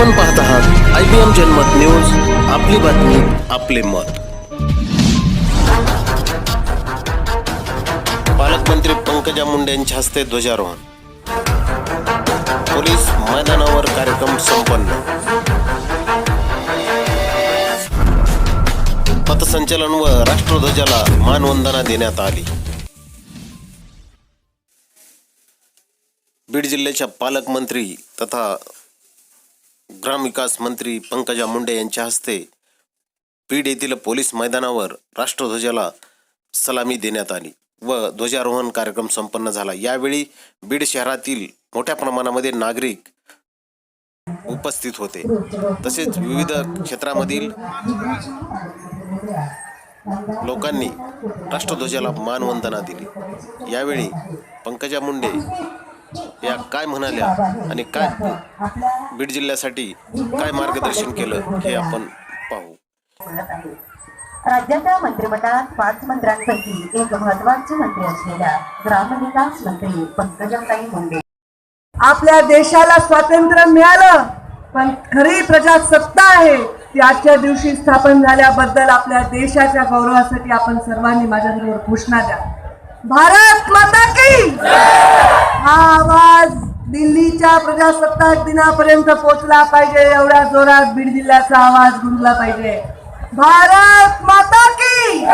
आपण पाहत आहात I B M Janmat news. आपली बातमी आपले मत. पालकमंत्री पंकजा मुंडे यांच्या हस्ते ध्वजारोहण. पोलीस मैदानावर कार्यक्रम संपन्न. पथसंचलन व राष्ट्रध्वजाला मानवंदना देण्यात आली. बीड जिल्ह्याच्या पालकमंत्री तथा ग्रामविकास मंत्री पंकजा मुंडे यांच्या हस्ते बीड येथील पोलीस मैदानावर राष्ट्रध्वजाला सलामी देण्यात आली व ध्वजारोहण कार्यक्रम संपन्न झाला. यावेळी बीड शहरातील मोठ्या प्रमाणामध्ये नागरिक उपस्थित होते. तसेच विविध क्षेत्रामधील लोकांनी राष्ट्रध्वजाला मानवंदना दिली. यावेळी पंकजा मुंडे या काय म्हणाल्या आणि काय बीड जिल्ह्यासाठी काय मार्गदर्शन केलं हे आपण पाहू. राज्याच्या मंत्रिमंडळात पाच मंत्र्यांपैकी एक महत्त्वाचे मंत्री असलेल्या ग्रामविकास मंत्री पंकजाताई मुंडे. आपल्या देशाला स्वातंत्र्य मिळालं पण खरी प्रजासत्ता आहे ती आजच्या दिवशी स्थापन झाल्याबद्दल आपल्या देशाच्या गौरवासाठी आपण सर्वांनी माझ्याबरोबर घोषणा द्या. भारत माता की हा आवाज दिल्लीच्या प्रजासत्ताक दिनापर्यंत पोहोचला पाहिजे एवढ्या जोरात बीड जिल्ह्याचा आवाज गुंजला पाहिजे. भारत माता की!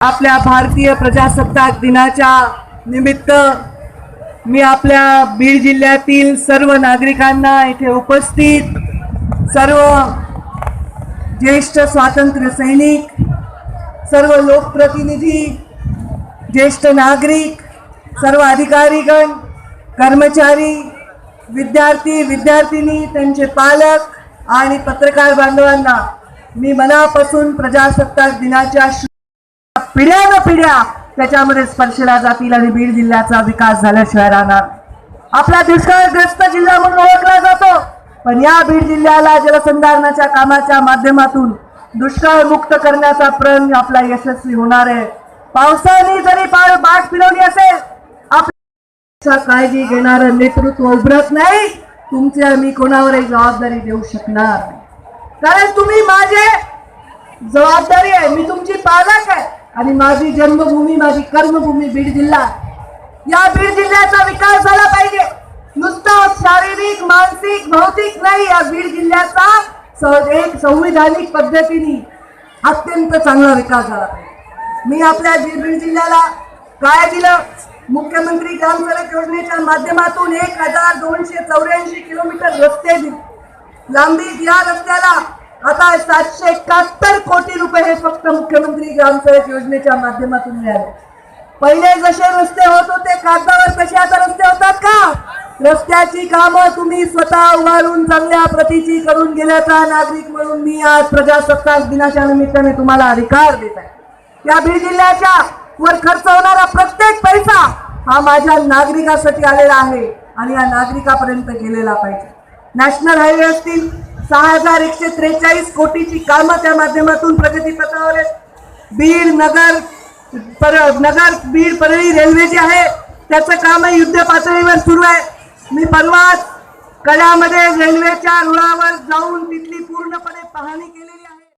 आपल्या भारतीय प्रजासत्ताक दिनाच्या निमित्त मी आपल्या बीड जिल्ह्यातील सर्व नागरिकांना इथे उपस्थित सर्व ज्येष्ठ स्वातंत्र्य सैनिक सर्व लोकप्रतिनिधी ज्येष्ठ नागरिक सर्व अधिकारीगण कर्मचारी विद्यार्थी विद्यार्थिनी त्यांचे पालक आणि पत्रकार बांधवांना मी मनापासून प्रजासत्ताक दिनाच्या पिढ्या न पिढ्या त्याच्यामध्ये स्पर्शला जातील आणि बीड जिल्ह्याचा विकास झाल्याशिवाय राहणार. आपला दुष्काळग्रस्त जिल्हा म्हणून ओळखला जातो. पण या बीड जिल्ह्याला जलसंधारणाच्या कामाच्या माध्यमातून दुष्काळमुक्त करण्याचा प्रण आपला यशस्वी होणार आहे. पावसाने जरी पार बाट फिरवली असेल काळजी घेणारं नेतृत्व उभरत नाही. तुमच्या मी कोणावरही जबाबदारी देऊ शकणार कारण तुम्ही माझे जबाबदारी आहे. मी तुमची पालक आहे. आणि माझी जन्मभूमी माझी कर्मभूमी बीड जिल्हा या बीड जिल्ह्याचा विकास झाला पाहिजे. नुसता शारीरिक मानसिक भौतिक नाही. या बीड जिल्ह्याचा एक संविधानिक पद्धतीने अत्यंत चांगला विकास झाला पाहिजे. मी आपल्या जी- बीड जिल्ह्याला काय दिलं. मुख्यमंत्री ग्राम सडक योजनेच्या माध्यमातून एक हजार दोनशे चौऱ्याऐंशी किलोमीटर रस्ते लांबी या रस्त्याला. आता सातशे एकाहत्तर कोटी रुपये हे फक्त मुख्यमंत्री ग्राम सडक योजनेच्या माध्यमातून मिळाले. पहिले जसे रस्ते होत होते कागदावर तसे आता रस्ते होतात का? रस्त्याची कामं तुम्ही स्वतः उभारून चांगल्या प्रतीची करून गेल्याचा नागरिक म्हणून मी आज प्रजासत्ताक दिनाच्या निमित्ताने तुम्हाला अधिकार देत आहे. या बीड जिल्ह्याच्या वर खर्च होणारा प्रत्येक पैसा हा माझ्या नागरिकासाठी आलेला आहे आणि या नागरिकापर्यंत गेलेला पाहिजे. नॅशनल हायवे असतील सहा हजार एकशे त्रेचाळीस कोटीची कामं त्या माध्यमातून प्रगतीपथावर आहेत. बीड नगर पर नगर बीड परळी रेल्वे जी आहे त्याचं कामही युद्ध पातळीवर सुरू आहे. मी परवाच कड्यामध्ये रेल्वेच्या रुळावर जाऊन तिथली पूर्णपणे पाहणी केलेली